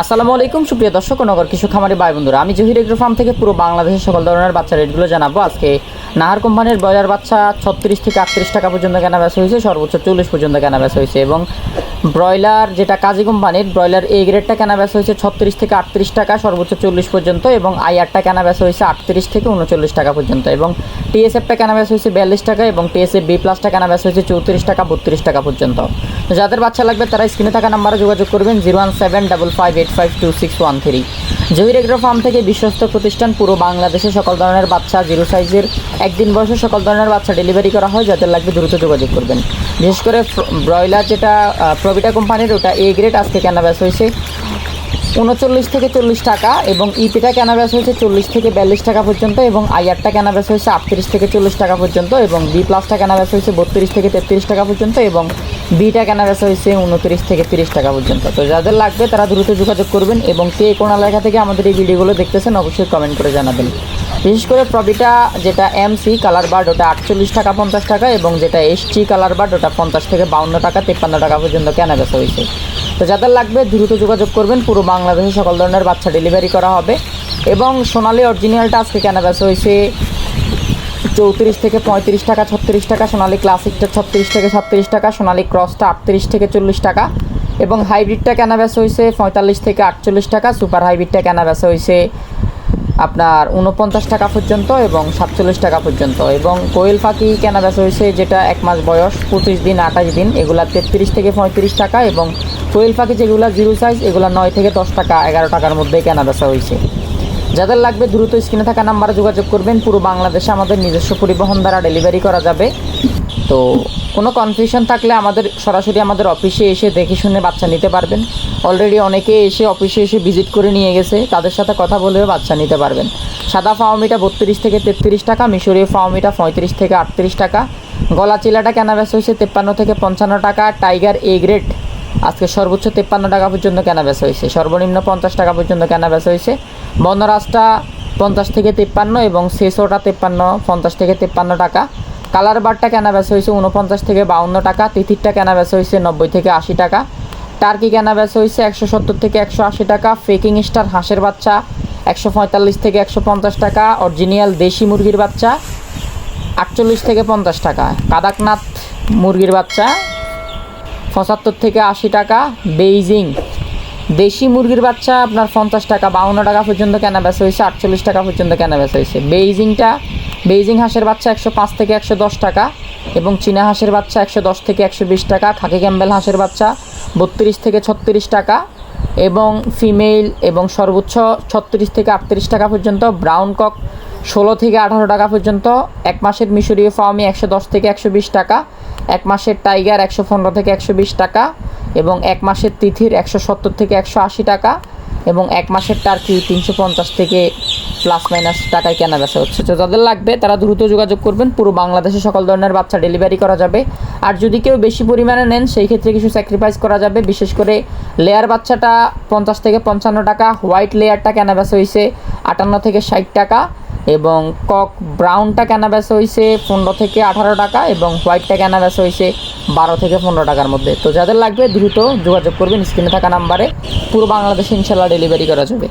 আসসালামু আলাইকুম, সুপ্রিয় দর্শক নগর কিছু খামারি ভাই বন্ধুরা। আমি জহির এগ্রো ফার্ম থেকে পুরো বাংলাদেশের সকল ধরনের বাচ্চা রেটগুলো জানাব। আজকে নাহার কোম্পানির ব্রয়লার বাচ্চা ছত্রিশ থেকে আটত্রিশ টাকা পর্যন্ত কেনা বেচা হয়েছে, সর্বোচ্চ চল্লিশ পর্যন্ত কেনা বেচা হয়েছে এবং ব্রয়লার যেটা কাজী কোম্পানির, ব্রয়লার এ গ্রেডটা কেনা বেচা হয়েছে ছত্রিশ থেকে আটত্রিশ টাকা, সর্বোচ্চ চল্লিশ পর্যন্ত এবং আইআরটা কেনা বেচা হয়েছে আটত্রিশ থেকে উনচল্লিশ টাকা পর্যন্ত এবং টিএসএফটা কেনা বেচা হয়েছে বিয়াল্লিশ টাকা এবং টিএসএফ বি প্লাসটা কেনা বেচা হয়েছে চৌত্রিশ টাকা, বত্রিশ টাকা পর্যন্ত। যাদের বাচ্চা লাগবে তারা স্ক্রিনে থাকা নাম্বারে যোগাযোগ করবেন, zero one seven double five eight five two six one three Zahir agro farm থেকে বিশ্বস্ত প্রতিষ্ঠান পুরো বাংলাদেশে সকল ধরনের বাচ্চা, জিরো সাইজের একদিন বয়সে সকল ধরনের বাচ্চা ডেলিভারি করা হয়, যাদের লাগবে দ্রুত যোগাযোগ করবেন। বিশেষ করে ব্রয়লার যেটা প্রবিটা কোম্পানির, ওটা এ গ্রেড আজকে কেনা বেচ হয়েছে উনচল্লিশ থেকে চল্লিশ টাকা এবং ইপিটা কেনা বেচা হয়েছে চল্লিশ থেকে বিয়াল্লিশ টাকা পর্যন্ত এবং আইআরটা কেনা বেচা হয়েছে আটত্রিশ থেকে চল্লিশ টাকা পর্যন্ত এবং বি প্লাসটা কেনা বেচা হয়েছে বত্রিশ থেকে তেত্রিশ টাকা পর্যন্ত এবং বিটা কেনা বেচা হয়েছে উনত্রিশ থেকে তিরিশ টাকা পর্যন্ত। তো যাদের লাগবে তারা দ্রুত যোগাযোগ করবেন এবং কে কোন এলাকা থেকে আমাদের এই ভিডিওগুলো দেখতেছেন অবশ্যই কমেন্ট করে জানাবেন। বিশেষ করে প্রবিটা যেটা এমসি কালার বার্ড ওটা আটচল্লিশ টাকা পঞ্চাশ টাকা এবং যেটা এসটি কালার বার্ড ওটা পঞ্চাশ থেকে বাউন্ন টাকা, তেপ্পান্ন টাকা পর্যন্ত কেনা বেচা হয়েছে। তো যাদের লাগবে দ্রুত যোগাযোগ করবেন, পুরো বাংলাদেশে সকল ধরনের বাচ্চা ডেলিভারি করা হবে। এবং সোনালি অরিজিনালটা আজকে কেনা বেচা হয়েছে চৌত্রিশ থেকে পঁয়ত্রিশ টাকা, ছত্রিশ টাকা, সোনালি ক্লাসিকটা ছত্রিশ থেকে সাতত্রিশ টাকা, সোনালি ক্রসটা আটত্রিশ থেকে চল্লিশ টাকা এবং হাইব্রিডটা কেনা বেচা হয়েছে পঁয়তাল্লিশ থেকে আটচল্লিশ টাকা, সুপার হাইব্রিডটা কেনা বেচা হয়েছে আপনার উনপঞ্চাশ টাকা পর্যন্ত এবং সাতচল্লিশ টাকা পর্যন্ত এবং কোয়েল পাখি কেনা বেচা হয়েছে যেটা এক মাস বয়স, পঁচিশ দিন, আঠাশ দিন, এগুলা তেত্রিশ থেকে পঁয়ত্রিশ টাকা এবং কোয়েল পাখি যেগুলো জিরো সাইজ এগুলো নয় থেকে দশ টাকা, এগারো টাকার মধ্যে কেনা বেচা হয়েছে যাদের লাগবে দ্রুত স্ক্রিনে থাকা নাম্বারে যোগাযোগ করবেন। পুরো বাংলাদেশে আমাদের নিজস্ব পরিবহন দ্বারা ডেলিভারি করা যাবে। তো কোনো কনফিউশন থাকলে আমাদের সরাসরি আমাদের অফিসে এসে দেখে শুনে বাচ্চা নিতে পারবেন। অলরেডি অনেকে এসে অফিসে এসে ভিজিট করে নিয়ে গেছে। তাদের সাথে কথা বলেও বাচ্চা নিতে পারবেন। সাদা ফাওমিটা বত্রিশ থেকে তেত্রিশ টাকা, মিশরীয় ফাওমিটা পঁয়ত্রিশ থেকে আটত্রিশ টাকা। গলা চিলাটা কেনা বেচা হয়েছে তেপ্পান্ন থেকে পঞ্চান্ন টাকা। টাইগার এ গ্রেড আজকে সর্বোচ্চ তেপ্পান্ন টাকা পর্যন্ত কেনা বেচা হয়েছে। সর্বনিম্ন পঞ্চাশ টাকা পর্যন্ত কেনা বেচা হয়েছে। বনরাজটা পঞ্চাশ থেকে তেপ্পান্ন এবং শেষোটা তেপ্পান্ন, পঞ্চাশ থেকে তেপ্পান্ন টাকা। কালার বারটা কেনা বেচা হয়েছে উনপঞ্চাশ থেকে বাউন্ন টাকা। তিথিরটা কেনা বেচা হয়েছে নব্বই থেকে আশি টাকা। টার্কি কেনা বেচা হয়েছে একশো সত্তর থেকে একশো আশি টাকা। ফেকিং স্টার হাঁসের বাচ্চা একশো পঁয়তাল্লিশ থেকে একশো পঞ্চাশ টাকা। অরিজিনাল দেশি মুরগির বাচ্চা আটচল্লিশ থেকে পঞ্চাশ টাকা। কাদাকনাথ মুরগির বাচ্চা পঁচাত্তর থেকে আশি টাকা বেইজিং। দেশি মুরগির বাচ্চা আপনার পঞ্চাশ টাকা, বাউন্ন টাকা পর্যন্ত কেনা বেচা হয়েছে, আটচল্লিশ টাকা পর্যন্ত কেনা বেচা হয়েছে। বেইজিংটা, বেইজিং হাঁসের বাচ্চা একশো পাঁচ থেকে একশো দশ টাকা এবং চীনা হাঁসের বাচ্চা একশো দশ থেকে একশো বিশ টাকা, খাকি ক্যাম্বেল হাঁসের বাচ্চা বত্রিশ থেকে ছত্রিশ টাকা এবং ফিমেল এবং সর্বোচ্চ ছত্রিশ থেকে আটত্রিশ টাকা পর্যন্ত, ব্রাউন কক ষোলো থেকে আঠারো টাকা পর্যন্ত, এক মাসের মিশরীয় ফার্মে একশো দশ থেকে একশো বিশ টাকা এক মাসের টাইগার একশো পনেরো থেকে একশো বিশ টাকা এবং এক মাসের তিথির একশো সত্তর থেকে একশো আশি টাকা এবং এক মাসের টার্কি তিনশো পঞ্চাশ থেকে প্লাস মাইনাস টাকায় কেনা বেচা হচ্ছে। তো যাদের লাগবে তারা দ্রুত যোগাযোগ করবেন। পুরো বাংলাদেশে সকল ধরনের বাচ্চা ডেলিভারি করা যাবে। আর যদি কেউ বেশি পরিমাণে নেন, সেই ক্ষেত্রে কিছু স্যাক্রিফাইস করা যাবে। বিশেষ করে লেয়ার বাচ্চাটা পঞ্চাশ থেকে পঞ্চান্ন টাকা হোয়াইট লেয়ারটা কেনা বেচা হয়েছে আটান্ন থেকে ষাট টাকা এবং কক ব্রাউনটা কেনা বেচা হয়েছে পনেরো থেকে আঠারো টাকা এবং হোয়াইটটা কেনা বেচা হয়েছে বারো থেকে পনেরো টাকার মধ্যে। তো যাদের লাগবে দ্রুত যোগাযোগ করবেন স্ক্রিনে থাকা নাম্বারে। পুরো বাংলাদেশে ইনশাল্লাহ ডেলিভারি করা যাবে।